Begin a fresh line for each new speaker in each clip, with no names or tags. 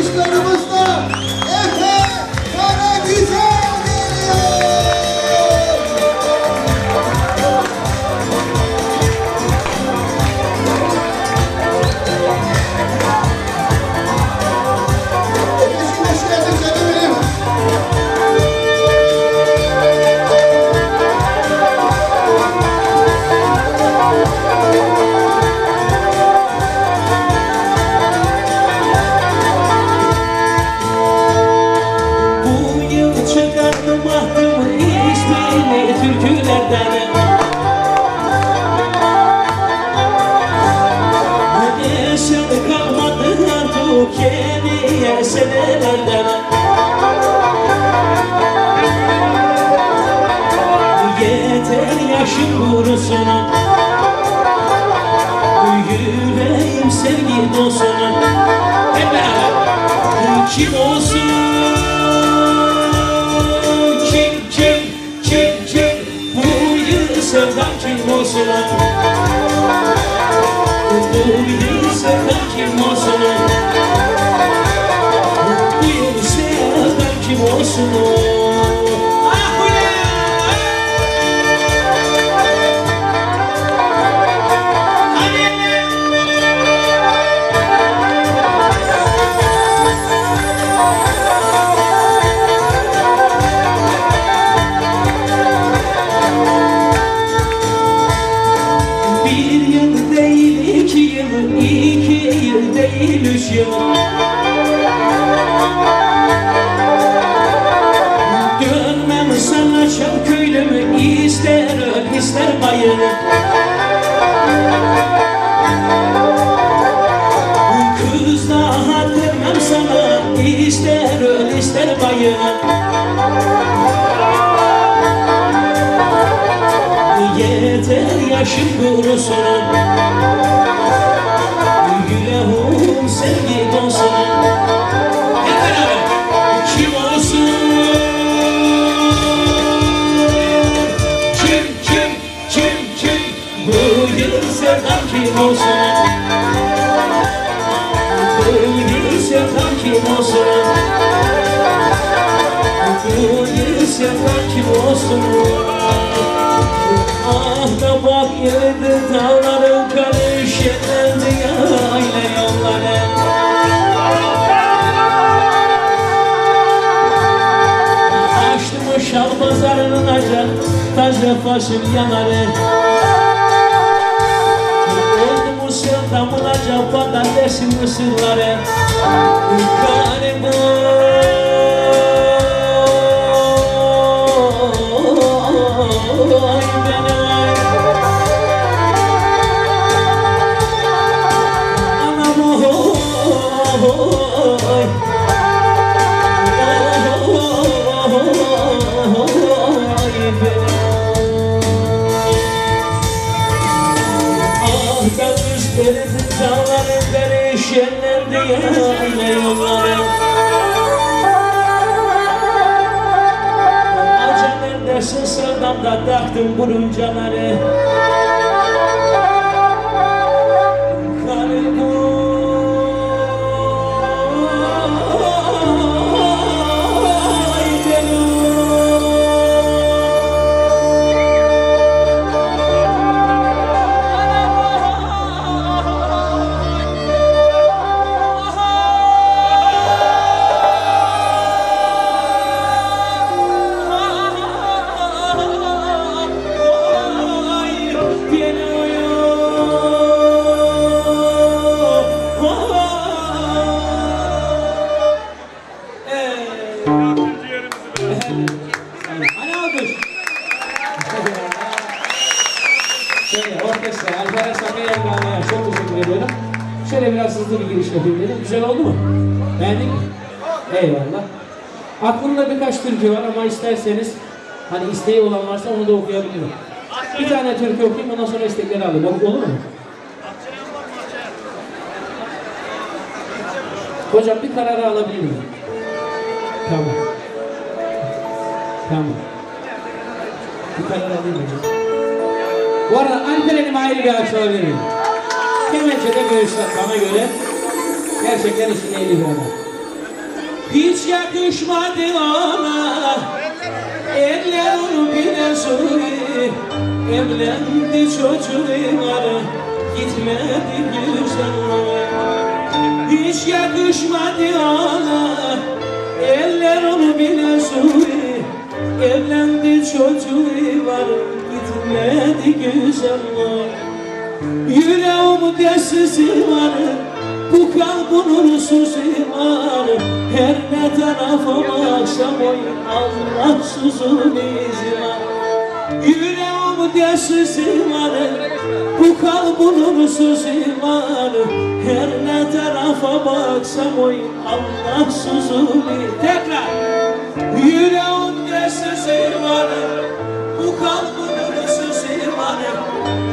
alkışlarımızla
senelerden Yeter yaşım kurusun Yüreğim sevgi dolsun Hep beraber. Kim olsun kim bayıl Kız daha dönmem sana ister öl ister bayıl. Yeter yaşım kurusun olsun sevdam kim olsun sevdam kim olsun Ah da bak yedi dağların karış yeterdi yayla yolları. Açtım o şal pazarının acar Taze başım 結ばれ浮かれも 보름장 아래 Orkestra, Alper Sakaya Yangağı'na çok teşekkür ediyorum. Şöyle biraz hızlı bir giriş yapayım dedim. Güzel oldu mu? Beğendin mi? Eyvallah. Aklımda birkaç türkü var ama isterseniz hani isteği olan varsa onu da okuyabilirim. Bir tane türkü okuyayım ondan sonra istekleri alayım. Olur mu? Hocam bir kararı alabilir miyim? Tamam. Tamam. Bir karar alayım hocam. Bu arada Alperen'im ayrı bir alabilir miyim? Kemençe'de göğüsler bana göre. Gerçekten işin ehli bir adam. Hiç yakışmadı ona Eller onu bile suyu Evlendi çocuğu var Gitmedi güzel Hiç yakışmadı ona Eller onu bile suyu Evlendi çocuğu var Gitmedi güzel Yüreğim desizi var Bu kalbinin suzi var. Her ne tarafa baksam oy Allah susuz izi var Yüreğim desizi var Bu kalbinin suzi var. Her ne tarafa baksam oy Allah izi Tekrar Yüreğimde sesi var Bu var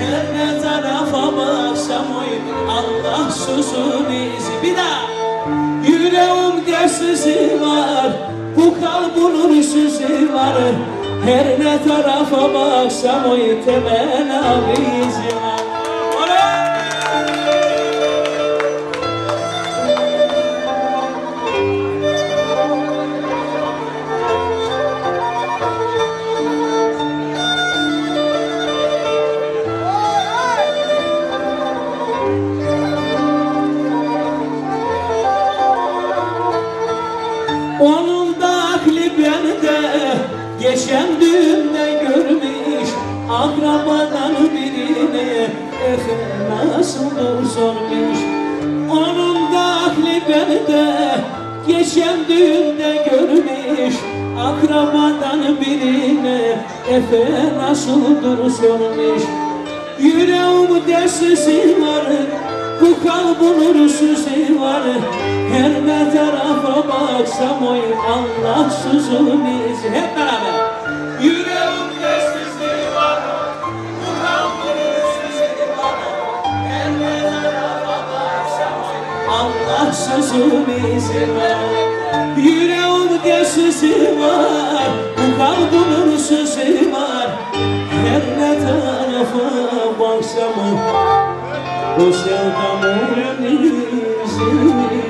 Her ne tarafa baksam oy Allah susun izi. Bir daha. Yüreğimde sesi var Bu kalbinin sesi var. Her ne tarafa baksam oy temel abi izi var sormuş Yüreğimde sesi var Bu kalbin sesi var Her ne tarafa baksam oy Allah susuz izi Hep beraber. Oy Allah izi var Yüreğimde sesi var Bu kalbin sesi var ne tarafa baksam O sevdamın izi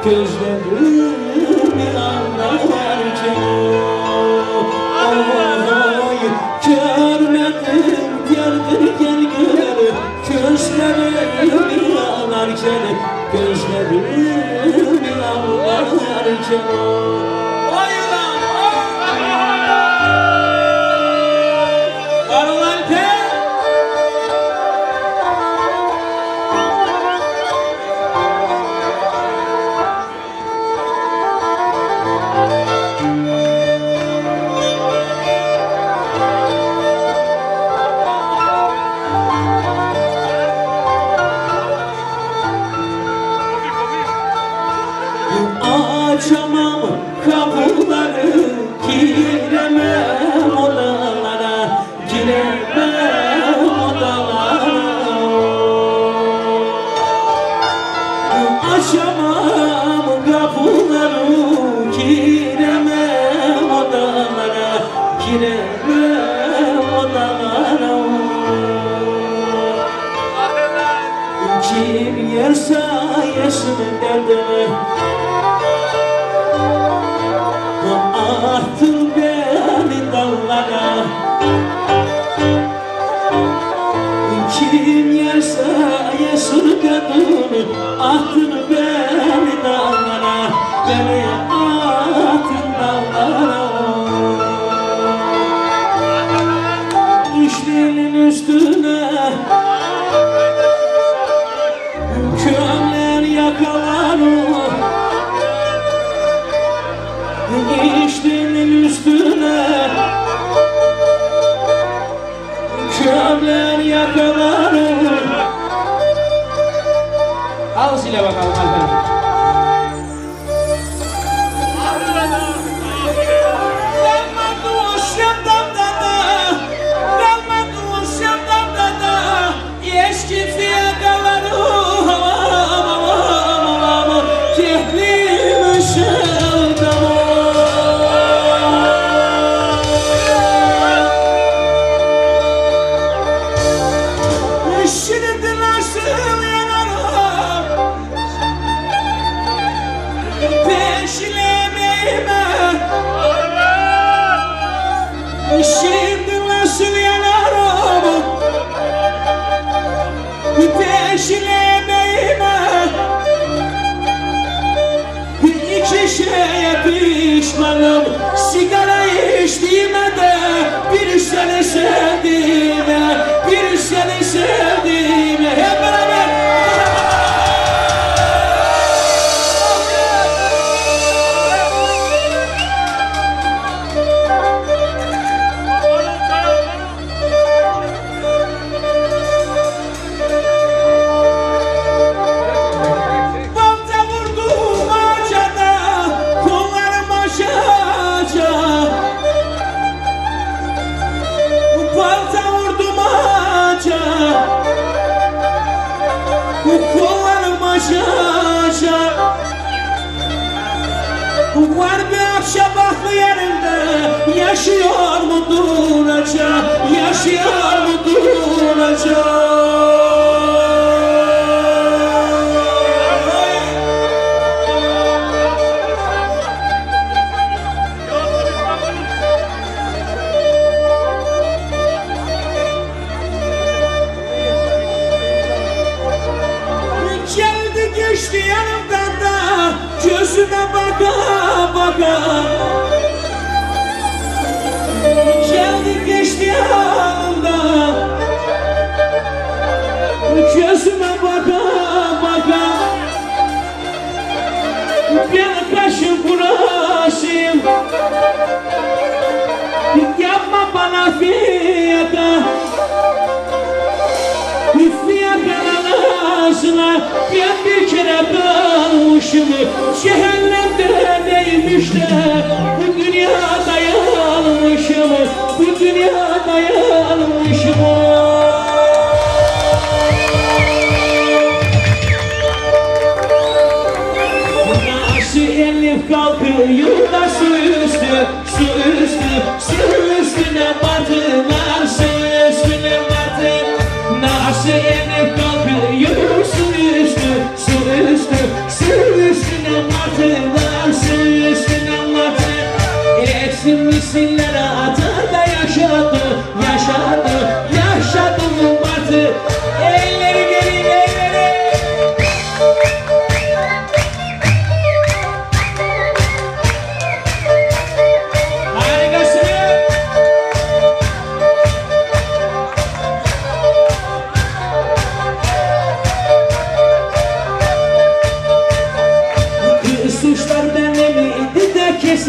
ağlarken Gözlerimi ağlarken Oy görmedim derdini gel gör Gözlerimi ağlarken Gözlerimi ağlarken Kim yerse yesin derdimi Attın beni dallara Kim yerse yesin derdimi Attın beni sílabas Peşlemeyime İki şeye pişmanım. Sigara içtiğime de Bir seni sevdiğime Cehennemde neymiş de Bu dünyada yanmışım. Bu dünyada yanmışım. Nasıl elif kalkıyor da su üstü, su üstü, su üstüne batılar, su üstüne batı. Nasıl elif kalkıyor su üstü, su üstü, su üstüne batılar,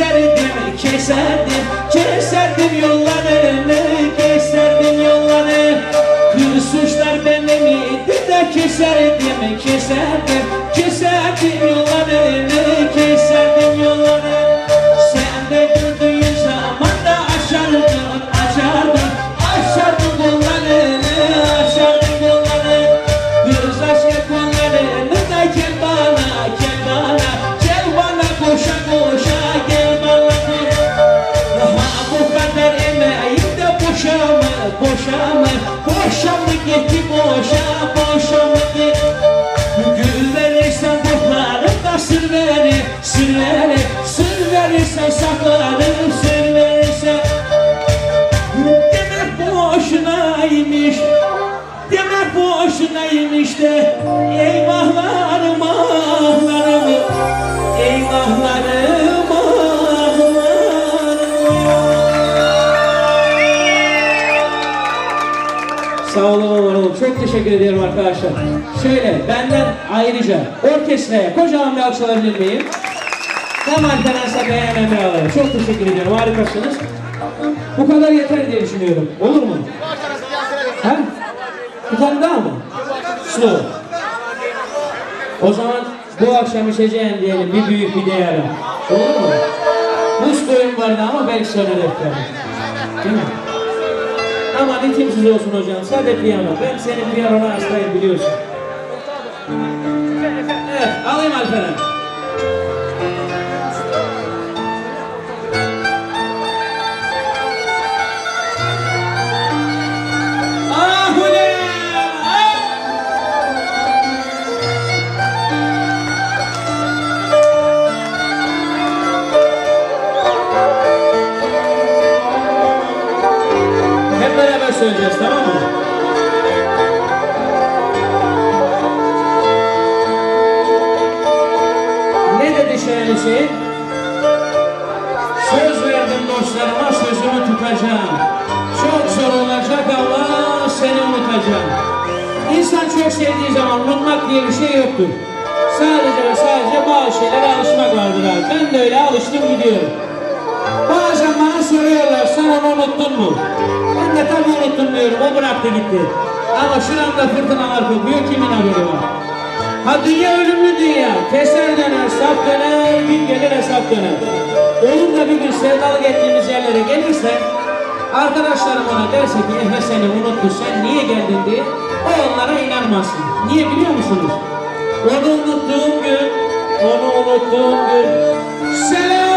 de keserdim, boşa, boşa gitti? Gül verirsen sır verir, sır verir, sır verirsen saklarım, sır verirsen. Demek boşunaymış, demek boşunaymış de. Eyvahlarım ahlarım, eyvahlarım teşekkür ediyorum arkadaşlar. Şöyle benden ayrıca orkestraya kocaman bir alkış alabilir miyim? Hem Alperen Sakaya hem Emre Ağlar'a. Çok teşekkür ediyorum. Harikasınız. Bu kadar yeter diye düşünüyorum. Olur mu? Ha? Bir tane daha mı? Su. O zaman bu akşam içeceğim diyelim bir büyük bir değerim. Olur mu? Kuş koyun vardı ama belki söner efendim. Değil mi? Ama ritimsiz olsun hocam. Sadece piyano. Ben senin piyanona hastayım biliyorsun. Evet, alayım Alperen. Sen onu unuttun mu? Ben de tabii unuttum diyorum o bıraktı gitti. Ama şuramda fırtınalar kopuyor kimin haberi var? Ha dünya ölümlü dünya. Keser döner, saf döner, gün gelir hesap döner. Olur da bir gün sevdalık ettiğimiz yerlere gelirse Arkadaşlarım ona derse ki Efe seni unuttu sen niye geldin diye o onlara inanmasın. Niye biliyor musunuz? Onu unuttuğum gün, onu unuttuğum gün Selamun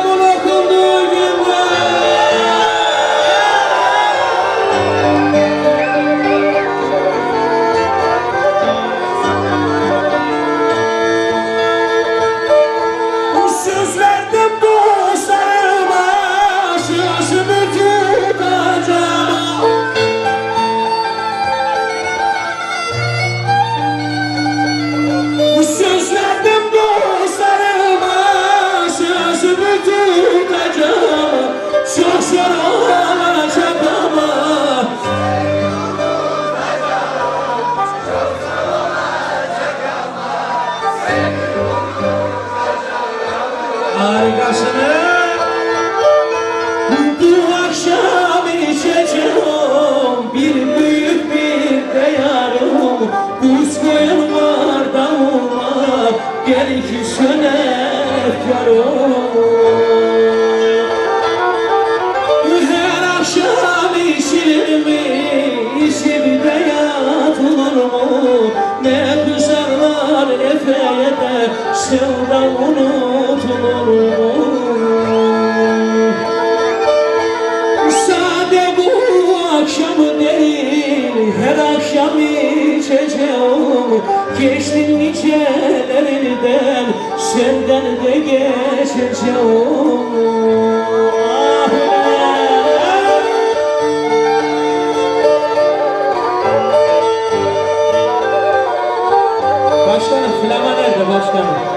akşam içeceğim. Bir büyük bir değerim Buz koyun var davulma gel ki söner yarım Geçtin nicelerinden, senden de geçeceğim Başkanım, flama nerede başkanım?